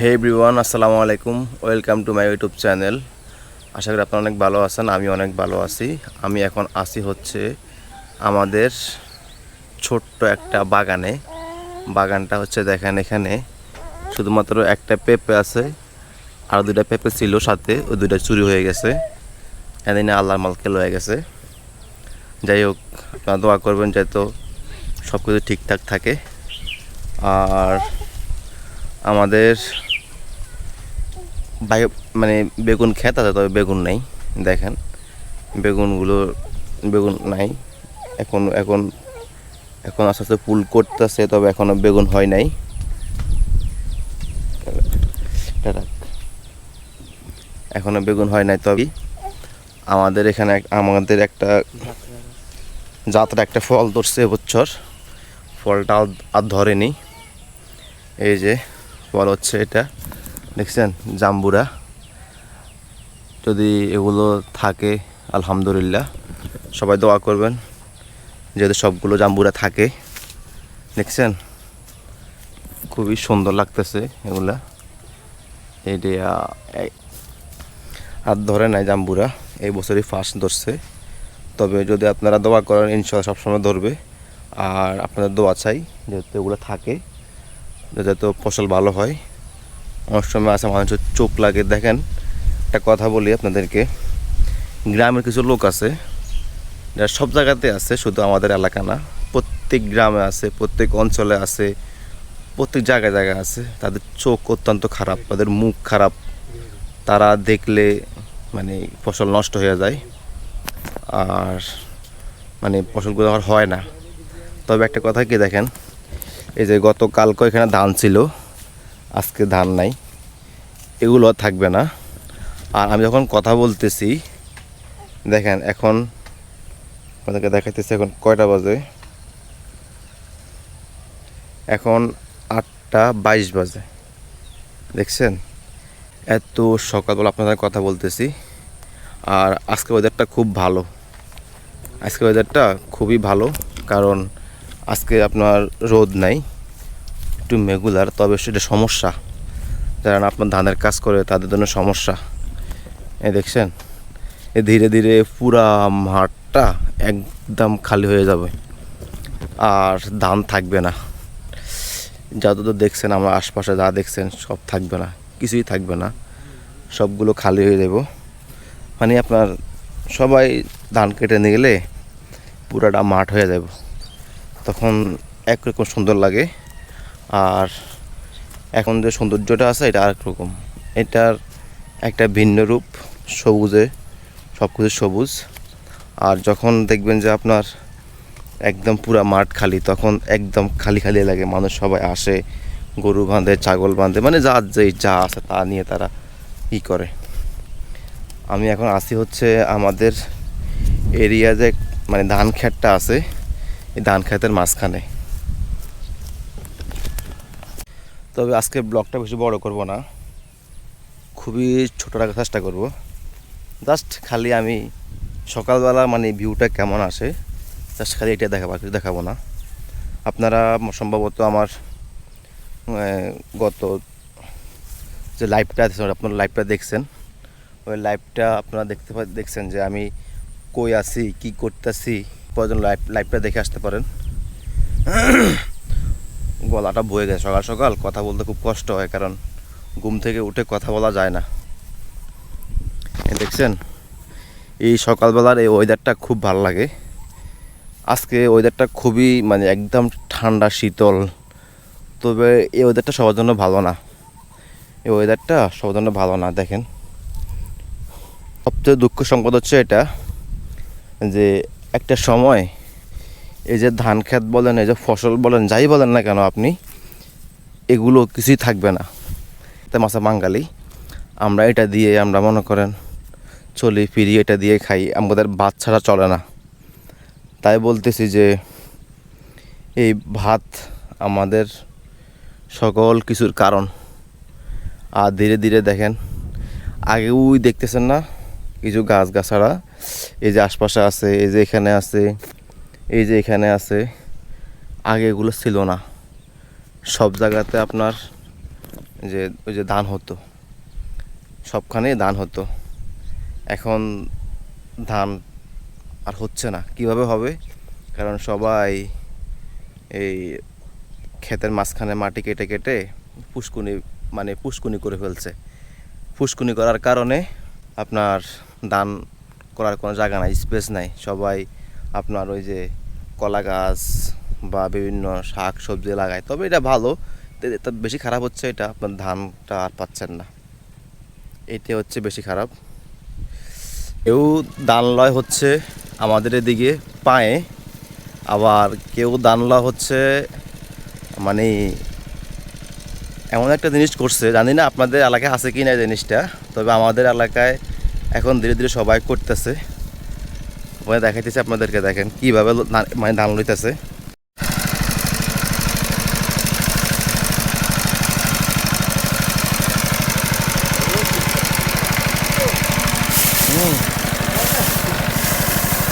হে everyone আসসালামু আলাইকুম। Welcome to my YouTube channel আশা করি আপনারা অনেক ভালো আছেন আমি অনেক ভালো আছি। আমি এখন আসি হচ্ছে আমাদের ছোট্ট একটা বাগানে। বাগানটা হচ্ছে দেখেন এখানে শুধুমাত্র একটা পেঁপে আছে, আর দুইটা পেঁপে ছিল সাথে, ওই দুইটা চুরি হয়ে গেছে। এদিনে আল্লাহর মালকে লয়ে গেছে। যাই হোক, আপনারা দোয়া করবেন যাতে সব কিছু ঠিকঠাক থাকে। আর আমাদের বায়ু মানে বেগুন খেত আছে, তবে বেগুন নাই, দেখেন। বেগুনগুলো বেগুন নাই। এখন এখন এখন আস্তে আস্তে ফুল করতেছে, তবে এখনও বেগুন হয় নাই। এটা রাখ। এখনও বেগুন হয় নাই, তবে আমাদের এখানে আমাদের একটা যাত্রা, একটা ফল ধরছে এবছর। ফলটা আর ধরেনি। এই যে, ফল হচ্ছে এটা। দেখছেন, জাম্বুরা। যদি এগুলো থাকে, আলহামদুলিল্লাহ। সবাই দোয়া করবেন যাতে সবগুলো জাম্বুরা থাকে। দেখছেন? খুবই সুন্দর লাগতেছে এগুলা। এই- আর ধরে নাই জাম্বুরা, এই বছরই ফার্স্ট ধরছে। তবে যদি আপনারা দোয়া করেন ইনশাল্লাহ সবসময় ধরবে। আর আপনাদের দোয়া চাই, যেহেতু এগুলো থাকে, যাতে ফসল ভালো হয়। অনেক সময় আছে মানুষের চোখ লাগে। দেখেন, একটা কথা বলি আপনাদেরকে। গ্রামের কিছু লোক আছে, যারা সব জায়গাতে আছে, শুধু আমাদের এলাকা না, প্রত্যেক গ্রামে আছে, প্রত্যেক অঞ্চলে আছে, প্রত্যেক জায়গায় জায়গায় আছে। তাদের চোখ অত্যন্ত খারাপ, তাদের মুখ খারাপ। তারা দেখলে মানে ফসল নষ্ট হয়ে যায়। আর মানে ফসলগুলো আর হয় না। তবে একটা কথা কি দেখেন, এই যে গতকালকে এখানে ধান ছিল। আজকে ধান নাই, এগুলো থাকবে না। আর আমি যখন কথা বলতেছি, দেখেন এখন আপনাদেরকে দেখাইতেছি এখন কয়টা বাজে? এখন আটটা বাইশ বাজে। দেখছেন? এত সকালবেলা আপনাদের কথা বলতেছি। আর আজকে ওয়েদারটা খুব ভালো। আজকে ওয়েদারটা খুবই ভালো, কারণ আজকে আপনার রোদ নাই। একটু মেগুলার, তবে সেটা সমস্যা। যারা আপনার ধানের কাজ করে, তাদের জন্য সমস্যা। এ দেখছেন? এ ধীরে ধীরে পুরা মাঠটা একদম খালি হয়ে যাবে। আর ধান থাকবে না। যত তো দেখছেন, আমার আশপাশে যা দেখছেন, সব থাকবে না। কিছুই থাকবে না। সবগুলো খালি হয়ে যাব। মানে আপনার সবাই ধান কেটে নিয়ে গেলে পুরাটা মাঠ হয়ে যাব। তখন একরকম সুন্দর লাগে। আর এখন যে সৌন্দর্যটা আছে, এটা আরেক রকম। এটার একটা ভিন্ন রূপ, সবুজে সব কিছু সবুজ। আর যখন দেখবেন যে আপনার একদম পুরা মাঠ খালি, তখন একদম খালি খালি লাগে। মানুষ সবাই আসে, গরু বাঁধে, ছাগল বাঁধে মানে যা যেই যা আছে তা নিয়ে তারা ই করে। আমি এখন আসি হচ্ছে আমাদের এরিয়া যে মানে ধান ক্ষেতটা আছে, এই ধান ক্ষেতের মাঝখানে। তবে আজকে ব্লগটা বেশি বড় করব না। খুবই ছোট রাখার চেষ্টা করব। জাস্ট খালি আমি সকালবেলা মানে ভিউটা কেমন আসে, জাস্ট খালি এটা দেখাবো কিছু দেখাবো না। আপনারা সম্ভবত আমার গত যে লাইভটা আছে আপনারা লাইভটা দেখছেন। ওই লাইভটা আপনারা দেখতে দেখছেন যে আমি কই আছি, কি করতেছি প্রয়োজন লাইভ লাইভটা দেখে আসতে পারেন। গলাটা বয়ে গেছে সকাল সকাল, কথা বলতে খুব কষ্ট হয়, কারণ ঘুম থেকে উঠে কথা বলা যায় না। দেখছেন, এই সকালবেলার এই ওয়েদারটা খুব ভালো লাগে। আজকে ওয়েদারটা খুবই মানে একদম ঠান্ডা, শীতল। তবে এই ওয়েদারটা সবার জন্য ভালো না। এই ওয়েদারটা সবার জন্য ভালো না, দেখেন। সবচেয়ে দুঃখ সংবাদ হচ্ছে এটা, যে একটা সময় এই যে ধান ক্ষেত বলেন, এই যে ফসল বলেন, যাই বলেন না কেন আপনি, এগুলো কিছুই থাকবে না। তে মাছা বাঙালি। আমরা এটা দিয়ে আমরা মনে করেন চলি, ফিরি, এটা দিয়ে খাই। আমাদের ভাত ছাড়া চলে না। তাই বলতেছি যে এই ভাত আমাদের সকল কিছুর কারণ। আর ধীরে ধীরে দেখেন, আগে ওই দেখতেছেন না, কিছু গাছ গাছাড়া এই যে আশপাশে আছে, এই যে এখানে আছে এই যে এখানে আছে, আগে এগুলো ছিল না। সব জায়গাতে আপনার যে, ওই যে ধান হতো। সবখানেই ধান হতো। এখন ধান আর হচ্ছে না। কীভাবে হবে? কারণ সবাই এই ক্ষেতের মাঝখানে মাটি কেটে কেটে পুষ্কুনি মানে পুষ্কুনি করে ফেলছে। পুষ্কুনি করার কারণে আপনার ধান করার কোনো জায়গা নাই, স্পেস নাই। সবাই আপনার ওই যে কলা গাছ বা বিভিন্ন শাক সবজি লাগায়, তবে এটা ভালো। বেশি খারাপ হচ্ছে এটা, আপনার ধানটা আর পাচ্ছেন না। এটা হচ্ছে বেশি খারাপ। কেউ ধান লয় হচ্ছে আমাদের এদিকে পায়ে, আবার কেউ ধান লয় হচ্ছে মানে এমন একটা জিনিস করছে, জানি না আপনাদের এলাকায় আছে কি না জিনিসটা, তবে আমাদের এলাকায় এখন ধীরে ধীরে সবাই করতেছে। ওখানে দেখাইতেছে আপনাদেরকে দেখেন কীভাবে মানে ধান লইতেছে।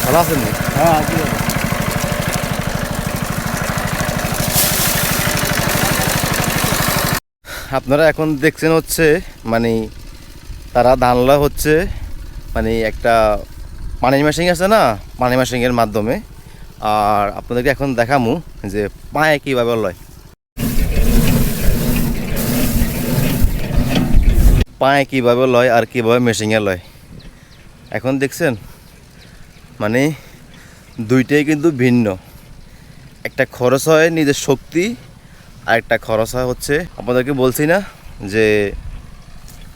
ভালো আছেন হ্যাঁ আপনারা এখন দেখছেন হচ্ছে মানে তারা ধান লয় হচ্ছে মানে একটা পানি মেশিন আছে না? পানি মেশিনের মাধ্যমে। আর আপনাদেরকে এখন দেখামু যে পায়ে কীভাবে লয়। পায়ে কীভাবে লয় আর কীভাবে মেশিনে লয়। এখন দেখছেন? মানে দুইটাই কিন্তু ভিন্ন। একটা খরচ হয় নিজের শক্তি, আর একটা খরচ হয় হচ্ছে আপনাদেরকে বলছি না যে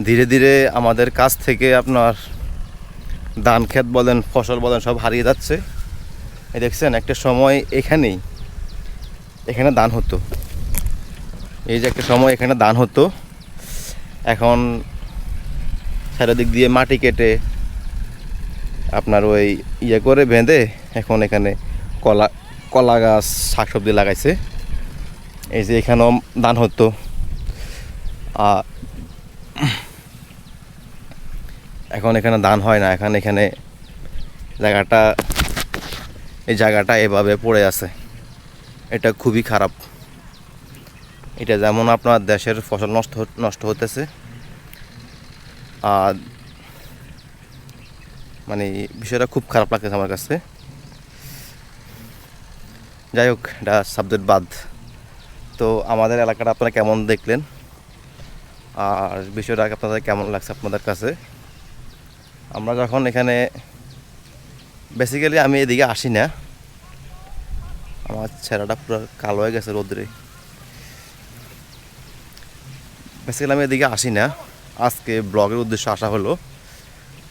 ধীরে ধীরে আমাদের কাছ থেকে আপনার ধান ক্ষেত বলেন, ফসল বলেন, সব হারিয়ে যাচ্ছে। এই দেখছেন, একটা সময় এখানেই, এখানে দান হতো। এই যে একটা সময় এখানে দান হতো। এখন চারিদিক দিয়ে মাটি কেটে আপনার ওই ইয়ে করে বেঁধে এখন এখানে কলা কলা গাছ, শাকসবজি লাগাইছে। এই যে এখানেও দান হতো। আর এখন এখানে ধান হয় না, এখন এখানে জায়গাটা, এই জায়গাটা এভাবে পড়ে আছে। এটা খুবই খারাপ। এটা যেমন আপনার দেশের ফসল নষ্ট নষ্ট হতেছে, আর মানে বিষয়টা খুব খারাপ লাগতেছে আমার কাছে। যাই হোক, এটা সাবজেক্ট বাদ। তো আমাদের এলাকাটা আপনারা কেমন দেখলেন? আর বিষয়টা আপনাদের কেমন লাগছে আপনাদের কাছে? আমরা যখন এখানে বেসিক্যালি আমি এদিকে আসি না, আমার ছেঁড়াটা পুরো কালো হয়ে গেছে রোদ্রে। বেসিক্যালি আমি এদিকে আসি না। আজকে ব্লগের উদ্দেশ্য আসা হলো।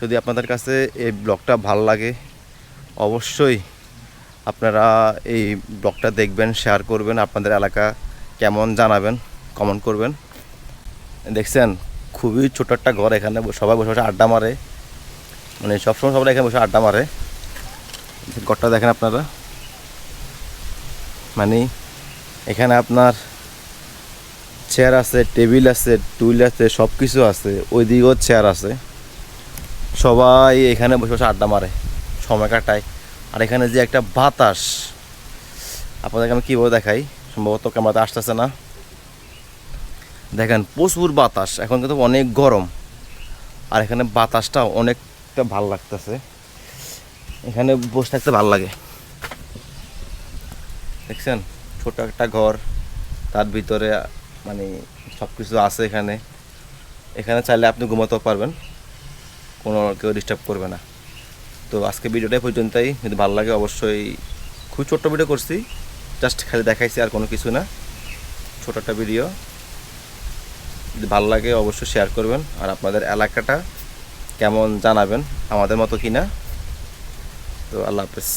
যদি আপনাদের কাছে এই ব্লগটা ভালো লাগে, অবশ্যই আপনারা এই ব্লগটা দেখবেন শেয়ার করবেন, আপনাদের এলাকা কেমন জানাবেন কমেন্ট করবেন। দেখছেন, খুবই ছোট একটা ঘর এখানে, সবাই বসে বসে আড্ডা মারে। মানে সবসময় সবাই এখানে বসে আড্ডা মারে। ঘরটা দেখেন আপনারা। মানে এখানে আপনার চেয়ার আছে, টেবিল আছে, টুল আছে সব কিছু আছে, ওইদিকেও চেয়ার আছে। সবাই এখানে বসে বসে আড্ডা মারে, সময় কাটায়। আর এখানে যে একটা বাতাস, আপনাদেরকে আমি কীভাবে দেখাই? সম্ভবত ক্যামেরাতে আসতেছে না। দেখেন, প্রচুর বাতাস, এখন কিন্তু অনেক গরম। আর এখানে বাতাসটা অনেকটা ভালো লাগতেছে। এখানে বসে থাকতে ভালো লাগে। দেখছেন? ছোট একটা ঘর, তার ভিতরে মানে সব কিছু আছে এখানে। এখানে চাইলে আপনি ঘুমাতেও পারবেন। কোনো কেউ ডিস্টার্ব করবে না। তো আজকে ভিডিওটাই পর্যন্তই। যদি ভালো লাগে অবশ্যই খুব ছোট্ট ভিডিও করছি। জাস্ট খালি দেখাইছি আর কোনো কিছু না। ছোট একটা ভিডিও। যদি ভালো লাগে অবশ্যই শেয়ার করবেন। আর আপনাদের এলাকাটা কেমন জানাবেন? আমাদের মতো কিনা? তো আল্লাহ হাফেজ।